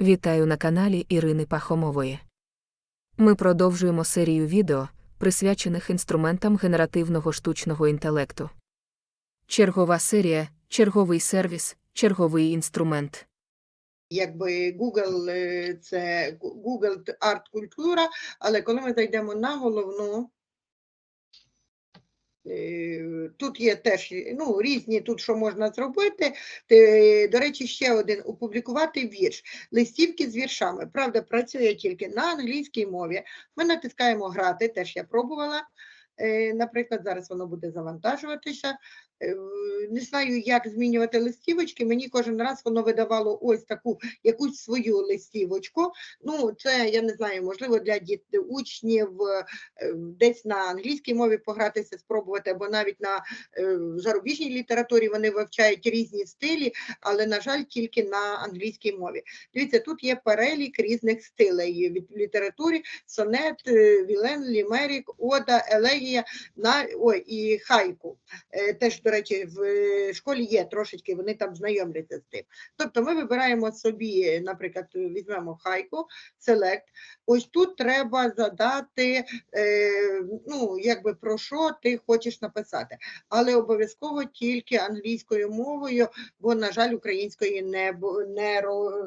Вітаю на каналі Ірини Пахомової. Ми продовжуємо серію відео, присвячених інструментам генеративного штучного інтелекту. Чергова серія, черговий сервіс, черговий інструмент. якби Google е, це Google арт-культура, але коли ми зайдемо на головну, тут є теж ну, різні тут, що можна зробити. Те, До речі, ще один опублікувати вірш. Листівки з віршами. Правда, працює тільки на англійській мові. Ми натискаємо грати, теж я пробувала. Е, Наприклад, зараз воно буде завантажуватися. Е, Не знаю, як змінювати листівочки. Мені кожен раз воно видавало ось таку якусь свою листівочку. Ну, це я не знаю, можливо, для учнів е, десь на англійській мові погратися, спробувати, або навіть на е, зарубіжній літературі вони вивчають різні стилі, але, на жаль, тільки на англійській мові. Дивіться, тут є перелік різних стилей від літературі: сонет, вілен, лімерік, ода, елегія на ой, і хайку. Теж, речі, в е, школі є трошечки, вони там знайомляться з тим. Тобто ми вибираємо собі, наприклад, візьмемо хайку, селект. Ось тут треба задати, е, ну, якби про що ти хочеш написати, але обов'язково тільки англійською мовою, бо, на жаль, української не, не,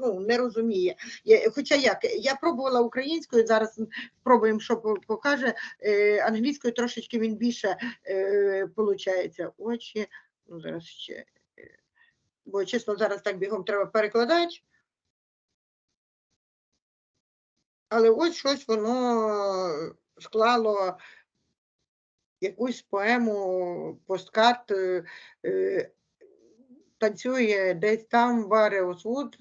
ну, не розуміє. Хоча як, я пробувала українською, зараз спробуємо, що покаже. Е, англійською трошечки він більше е, получається очі. Ну, зараз ще. е, Бо чесно, зараз так бігом треба перекладати. Але ось щось воно склало якусь поему, посткарт, е, е, танцює десь там Вареус Вуд,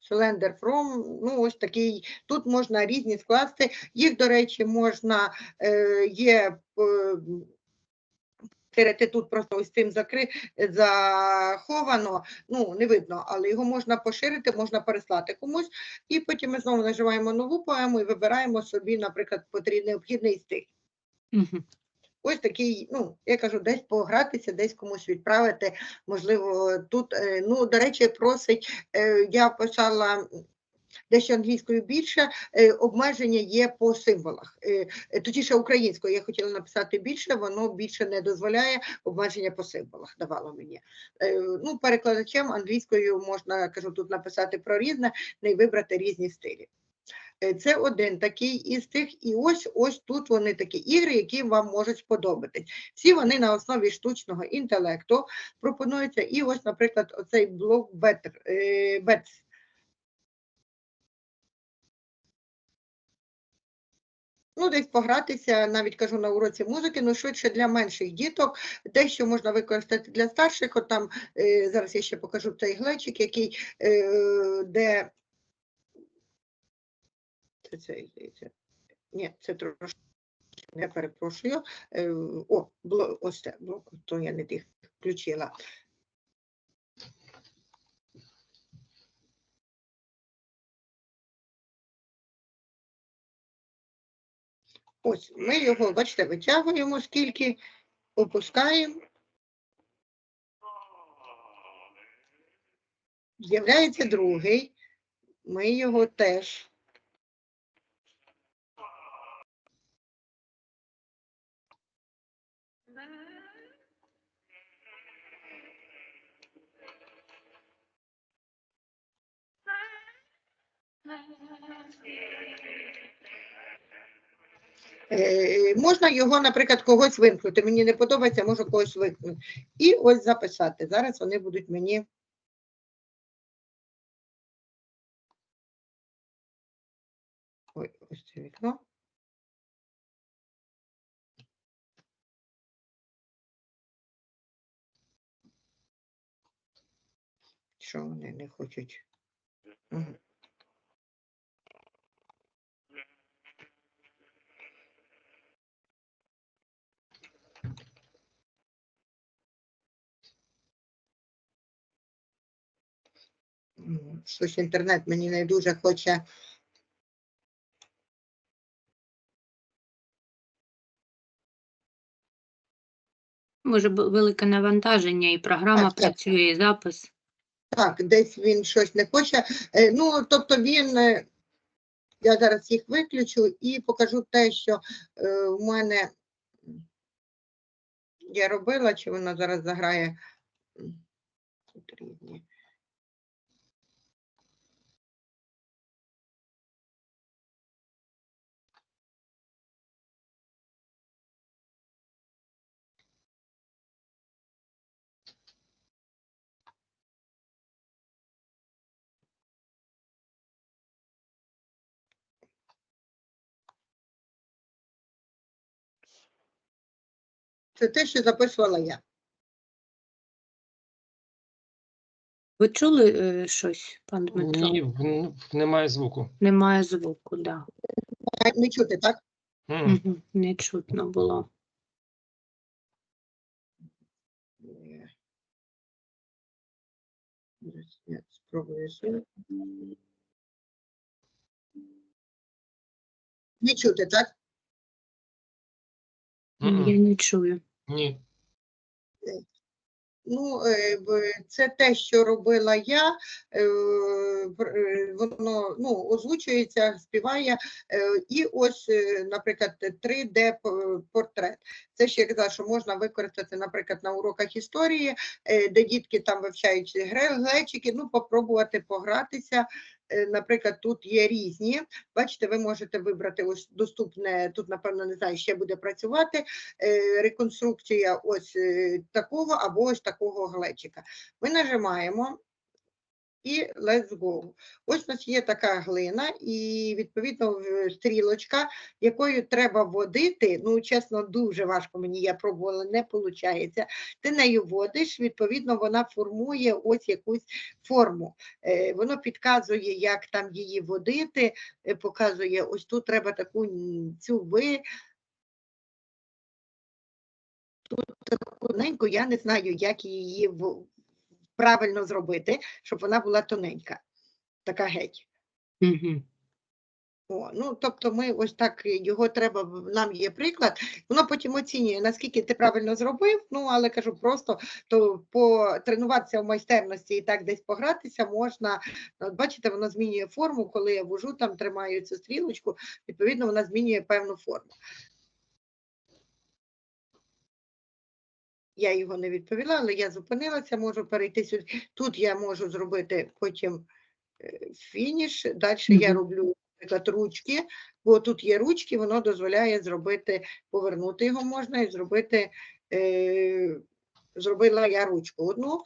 Селендер Фром. Ну, ось такий. Тут можна різні скласти. Їх, до речі, можна є. Е, тут просто ось цим закри... заховано, ну не видно, але його можна поширити, можна переслати комусь, і потім ми знову наживаємо нову поему і вибираємо собі, наприклад, потрібний необхідний стиль. Мгм. Ось такий, ну, я кажу, десь погратися, десь комусь відправити. Можливо, тут, е, ну, до речі, просить, е, я писала дещо англійською більше, е, обмеження є по символах. Е, е, Точніше, українською я хотіла написати більше, воно більше не дозволяє обмеження по символах, давало мені. Ну, перекладачем англійською можна, кажу, тут написати про різне, не вибрати різні стилі. Це один такий із тих, і ось ось тут вони такі ігри, які вам можуть сподобатись. Всі вони на основі штучного інтелекту пропонуються. І ось, наприклад, оцей блок Better. Ну, десь погратися, навіть кажу на уроці музики, ну швидше для менших діток, те, що можна використати для старших. От там е, зараз я ще покажу цей глечик, який е, де це цей здається. Ні, це трошки. Я перепрошую. Е, О, блок, ось це блок, то я не тих включила. Ось ми його, бачите, витягуємо, скільки опускаємо. З'являється другий. Ми його теж. Е, можна його, наприклад, когось вимкнути. Мені не подобається, можу когось вимкнути. І ось записати. Зараз вони будуть мені. Ой, ось це вікно. Що вони не хочуть? Мгм. Щось інтернет мені не дуже хоче. Може велике навантаження, і програма Так, так. працює, і запис. Так, десь він щось не хоче. Е, Ну, тобто він, е, я зараз їх виключу і покажу те, що е, в мене я робила, чи воно зараз заграє. Тут різні. Це те, що записувала я. Ви чули е, щось, пан Дмитро? Ні, в- немає звуку. Немає звуку, да. А, Не чути, так? М. Угу. Не чутно було. Е, зараз Я спробую ще. Не чути, так? Я не чую. Ні. Ну, е, це те, що робила я, е, е, воно ну, озвучується, співає. І ось, наприклад, 3D-портрет. Це ще я казала, що можна використати, наприклад, на уроках історії, де дітки там вивчають гре- глечики, ну, попробувати погратися. Е, Наприклад, тут є різні. Бачите, ви можете вибрати ось доступне, тут, напевно, не знаю, ще буде працювати е, реконструкція ось е, такого або ось такого глечика. Ми нажимаємо і let's go. Ось у нас є така глина, і відповідно стрілочка, якою треба водити. Ну, чесно, дуже важко мені, я пробувала, не виходить. Ти нею водиш, відповідно, вона формує ось якусь форму. Е, Воно підказує, як там її водити, е, показує, ось тут треба таку цю ви. тоненьку, я не знаю, як її правильно зробити, щоб вона була тоненька, така геть. Угу. О, ну, тобто ми ось так його треба, нам є приклад, воно потім оцінює, наскільки ти правильно зробив, ну, але кажу, просто то потренуватися в майстерності і так десь погратися можна. От бачите, воно змінює форму, коли я вожу, там тримаю цю стрілочку, відповідно, вона змінює певну форму. Я його не відповіла, але я зупинилася, можу перейти сюди. Тут я можу зробити потім е, фініш. Далі я роблю, наприклад, ручки, бо тут є ручки, воно дозволяє зробити, повернути його можна і зробити. Е, зробила я ручку одну.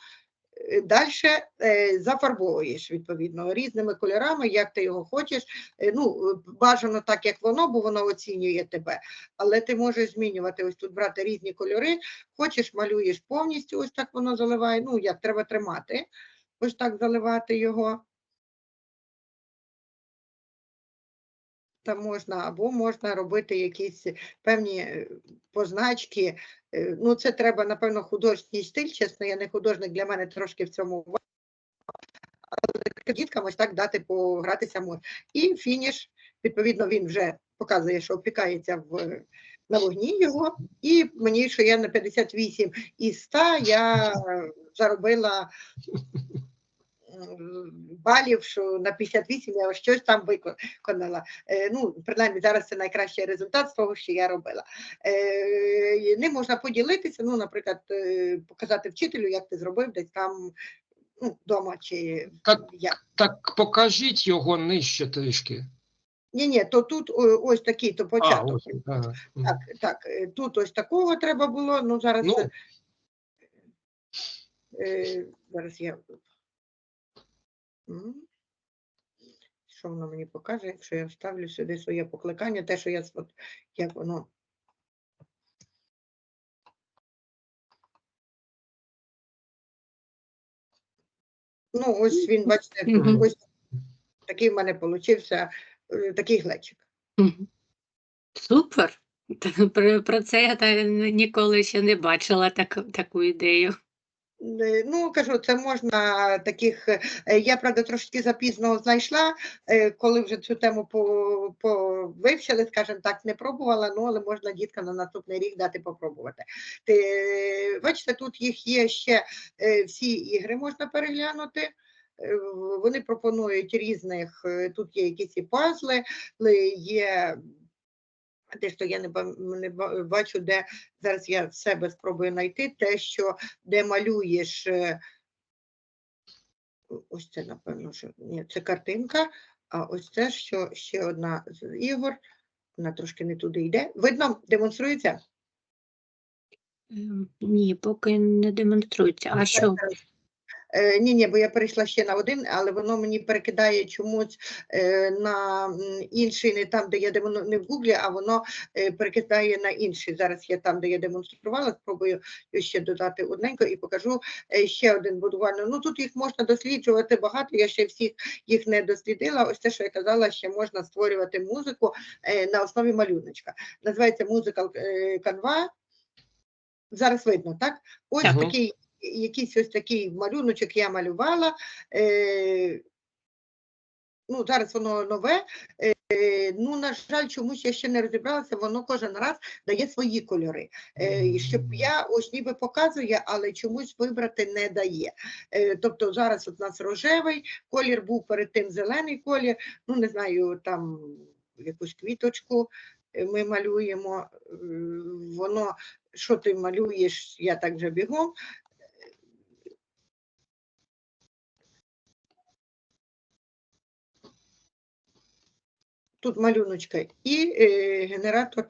Далі е, зафарбовуєш відповідно різними кольорами, як ти його хочеш. Е, ну, бажано так, як воно, бо воно оцінює тебе. Але ти можеш змінювати ось тут брати різні кольори. Хочеш, малюєш повністю, ось так воно заливає. Ну, як треба тримати, ось так заливати його. Там можна, або можна робити якісь певні е, позначки. Е, Ну, це треба, напевно, художній стиль. Чесно, я не художник, для мене трошки в цьому але діткам ось так дати погратися можна. І фініш, відповідно, він вже показує, що опікається в, на вогні його. І мені, що я на 58 із 100, я е, заробила балів, що на 58 я щось там виконала. Е, ну, принаймні, зараз це найкращий результат з того, що я робила. Е, ним можна поділитися, ну, наприклад, е, показати вчителю, як ти зробив десь там ну, вдома чи Так. як. Так покажіть його нижче трішки. Ні, ні, то тут ось такий то А, початок. ось. Ага. Так, так, е, тут ось такого треба було. Ну зараз, Ну. е, зараз я. Що воно мені покаже, якщо я вставлю сюди своє покликання, те, що я от, як воно. Ну, ось він, бачите, ось такий в мене получився е, такий глечик. Супер. Про, про це я ніколи ще не бачила так, таку ідею. Е, Ну, кажу, це можна таких. е, Я, правда, трошки запізно знайшла, е, коли вже цю тему по, скажімо так, не пробувала, ну, але можна діткам на наступний рік дати попробувати. Ти, бачите, тут їх є ще всі ігри можна переглянути. Вони пропонують різних, тут є якісь і пазли, є те, що я не, не бачу, де зараз я в себе спробую знайти те, що де малюєш. е, Ось це, напевно, що ні, це картинка, а ось це що ще одна з ігор. Вона трошки не туди йде. Видно, демонструється? Ем, Ні, поки не демонструється. А що? Е, ні, ні, бо я перейшла ще на один, але воно мені перекидає чомусь е, на інший, не там, де я демону, не в Гуглі, а воно е, перекидає на інший. Зараз я там, де я демонструвала, спробую ще додати одненько і покажу е, ще один будувальний. Ну тут їх можна досліджувати багато. Я ще всіх їх не дослідила. Ось те, що я казала, ще можна створювати музику е, на основі малюночка. Називається музика Canva. Зараз видно, так? Ось Так. такий якийсь ось такий малюночок я малювала. Е, ну, зараз воно нове. Е, ну, на жаль, чомусь я ще не розібралася, воно кожен раз дає свої кольори. Е, щоб я ось ніби показує, але чомусь вибрати не дає. Е, тобто зараз от у нас рожевий колір був перед тим зелений колір. Ну, не знаю, там якусь квіточку е, ми малюємо. Е, Воно, що ти малюєш, я так вже бігом. Тут малюночка і е, генератор.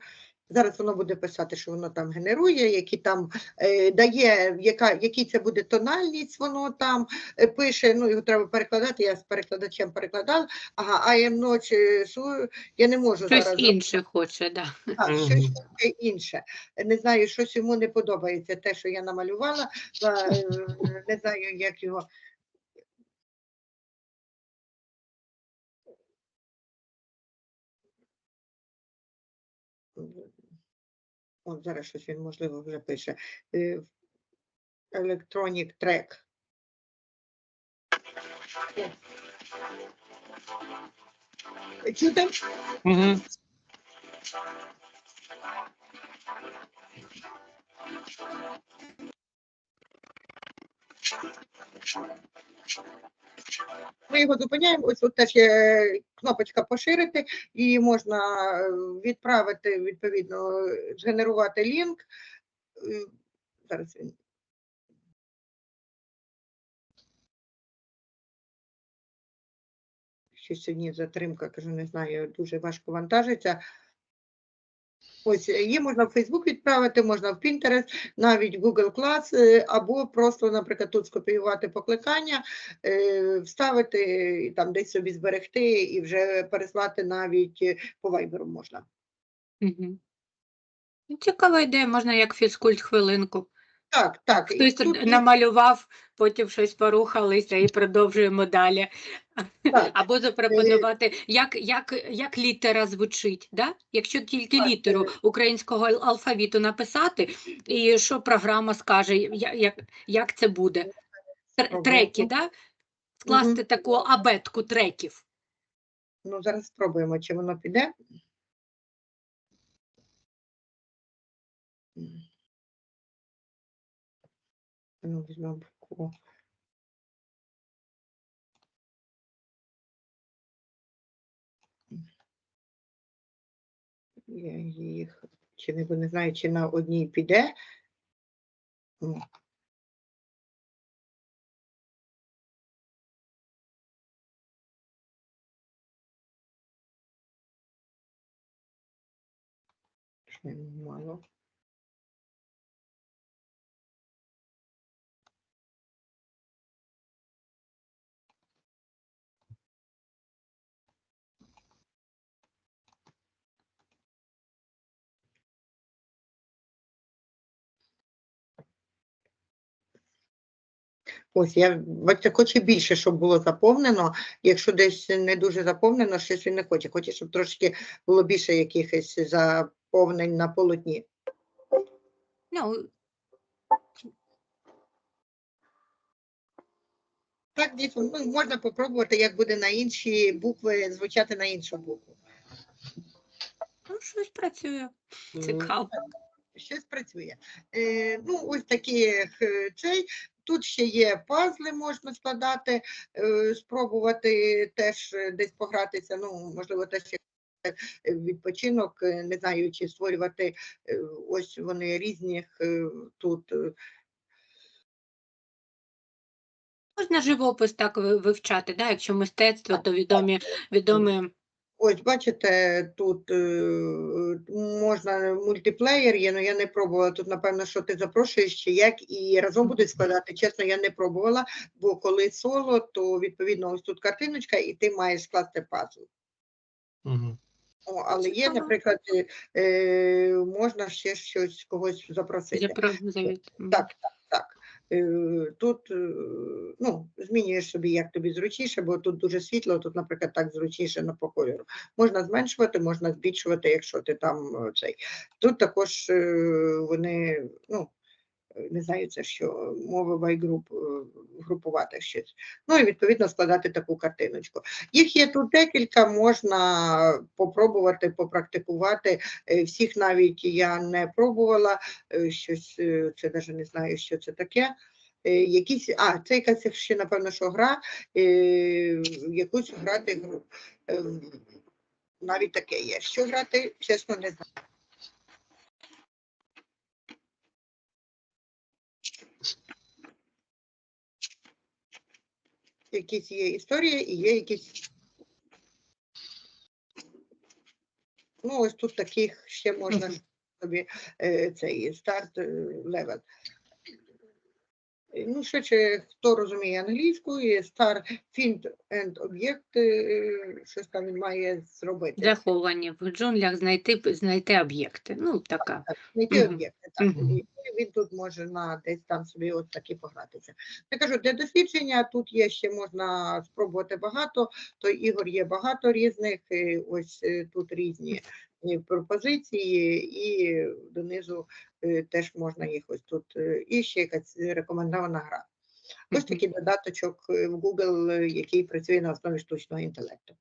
Зараз воно буде писати, що воно там генерує, які там е, дає, яка, який це буде тональність, воно там е, пише, ну його треба перекладати, я з перекладачем перекладала. Ага, am not, е, я не можу Щось зараз. інше хоче, да. А, Мгм. щось інше. Не знаю, щось йому не подобається, те, що я намалювала, е, не знаю, як його. От зараз щось він, можливо, вже пише. Е, Electronic track. Чути? Мгм. Ми його зупиняємо. Ось тут теж є кнопочка поширити, і можна е, відправити, відповідно, згенерувати лінк. Е, Зараз він. Ще сьогодні затримка, кажу, не знаю, дуже важко вантажиться. Ось е, її можна в Facebook відправити, можна в Pinterest, навіть в Google Class, е, або просто, наприклад, тут скопіювати покликання, е, вставити і там десь собі зберегти і вже переслати навіть е, по Viber можна. Угу. Цікава ідея, можна як фізкульт хвилинку. Так, так. Хтось тут намалював, потім щось порухалися і продовжуємо далі. Так. Або запропонувати, як, як, як літера звучить, да? якщо тільки Так, літеру українського алфавіту написати, і що програма скаже, як, як це буде. Тр- Треки, да? скласти таку абетку треків. Ну, зараз спробуємо, чи воно піде. Ну, візьмемо букву. Їх, чи не, не знаю, чи на одній піде. Мало. Ось я бачите, хоче більше, щоб було заповнено. Якщо десь не дуже заповнено, щось він не хоче. Хоче, щоб трошки було більше якихось заповнень на полотні. Ну, Так, дійсно, ну, можна попробувати, як буде на інші букви звучати на іншу букву. Ну, щось працює. Цікаво. Щось працює. Е, ну, ось такі е, цей. Тут ще є пазли, можна складати, е, спробувати теж десь погратися. Ну, можливо, теж е, відпочинок, е, не знаю, чи створювати ось вони різних тут. Можна живопис так вивчати, да? якщо мистецтво, то відомі, відомі Ось, бачите, тут е, можна мультиплеєр є, але я не пробувала. Тут, напевно, що ти запрошуєш чи як, і разом будуть складати. Чесно, я не пробувала, бо коли соло, то відповідно ось тут картиночка, і ти маєш скласти пазл. Мгм. О, але є, наприклад, е, е, можна ще щось когось запросити. Так, так, так. Е, Тут е, ну, змінюєш собі, як тобі зручніше, бо тут дуже світло, тут, наприклад, так зручніше на по кольору. Можна зменшувати, можна збільшувати, якщо ти там е, цей. Тут також вони, ну, не знаю, це що, мови вайгруп, е, групувати щось. Ну і відповідно складати таку картиночку. Їх є тут декілька, можна попробувати, попрактикувати. Е, Всіх навіть я не пробувала, е, щось, це навіть не знаю, що це таке. Якісь, а, це якась ще, напевно, що гра, якусь грати гру. Навіть таке є. Що грати, чесно, не знаю. Якісь є історії і є якісь. Ну, ось тут таких ще можна собі е, цей старт е, левел. Е, Ну, ще чи хто розуміє англійську, є star find and object, е, щось там він має зробити. Заховані в джунглях знайти, знайти об'єкти. Ну, така. Знайти Мгм. об'єкти. Так. І він тут може на десь там собі от таки погратися. Я кажу, для дослідження тут є ще можна спробувати багато, то ігор є багато різних, ось е, тут різні пропозиції, і донизу е, теж можна їх ось тут. е, І ще якась рекомендована гра. Ось такий додаточок е, в Google, який працює на основі штучного інтелекту.